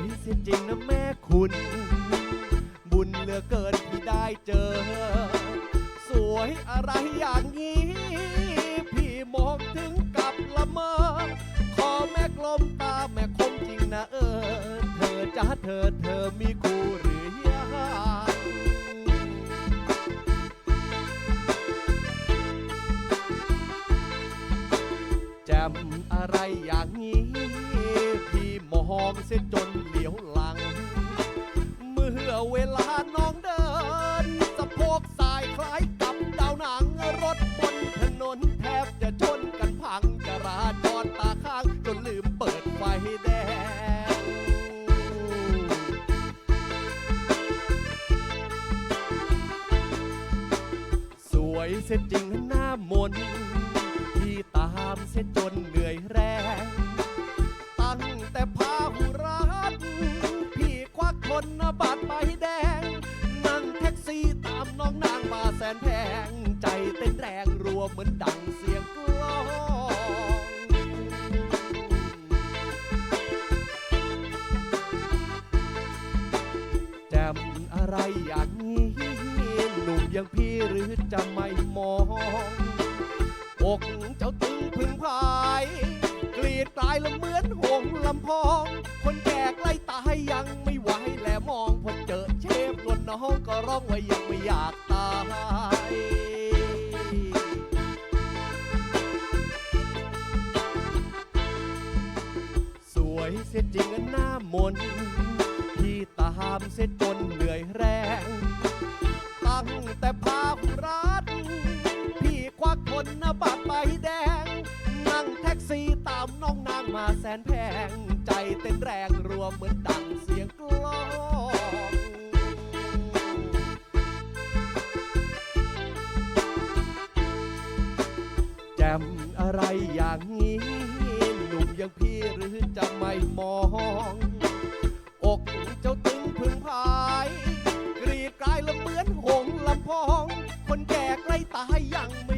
ยสิจริงนะแม่คุณ บุญเหลือเกินที่ได้เจอ สวยอะไรอย่างนี้ พี่มองถึงกับละเมอ ขอแม่กลมตาแม่คมจริงนะเออ เธอจ้าเธอเธอมีคู่หรือยังแจมอะไรอย่างนี้ พี่มองเส้นจนเหลียวหลัง เมื่อเวลาน้องเดินสะโพกสายคล้ายกับดาวหนังรถบนถนนแทบจะชนกันพังจราจรตาข้างจนลืมเปิดไฟแดงสวยเสียจริงหน้ามนที่ตามเสียจน นบัตรใบแดง นั่งแท็กซี่ตามน้องนางมาแสนแพง ใจเต้นแรงรัวเหมือนดังเสียงกลองแจมอะไรอย่างนี้หนุ่มอย่างพี่หรือจะไม่มองอกเจ้าตึงพึงพายกรีดกลายละเหมือนหงลำพอง คนแก่ใกล้ตายยังไม่ น้องก็ร้องว่ายังไม่อยากตายสวยเสียจริงหน้ามนต์พี่ตามเสียจนเหนื่อยแรง ตั้งแต่พาหุรัดพี่ควักคนนบัตรใบแดง นั่งแท็กซี่ตามน้องนางมาแสนแพง ใจเต้นแรงรัวเหมือนดัง มอะไรอย่างนี้ หนุ่มอย่างพี่หรือจะไม่มอง อกเจ้าตึงพึงพาย กรีดกลายละเหมือนหงลำพอง คนแก่ใกล้ตายยังไม่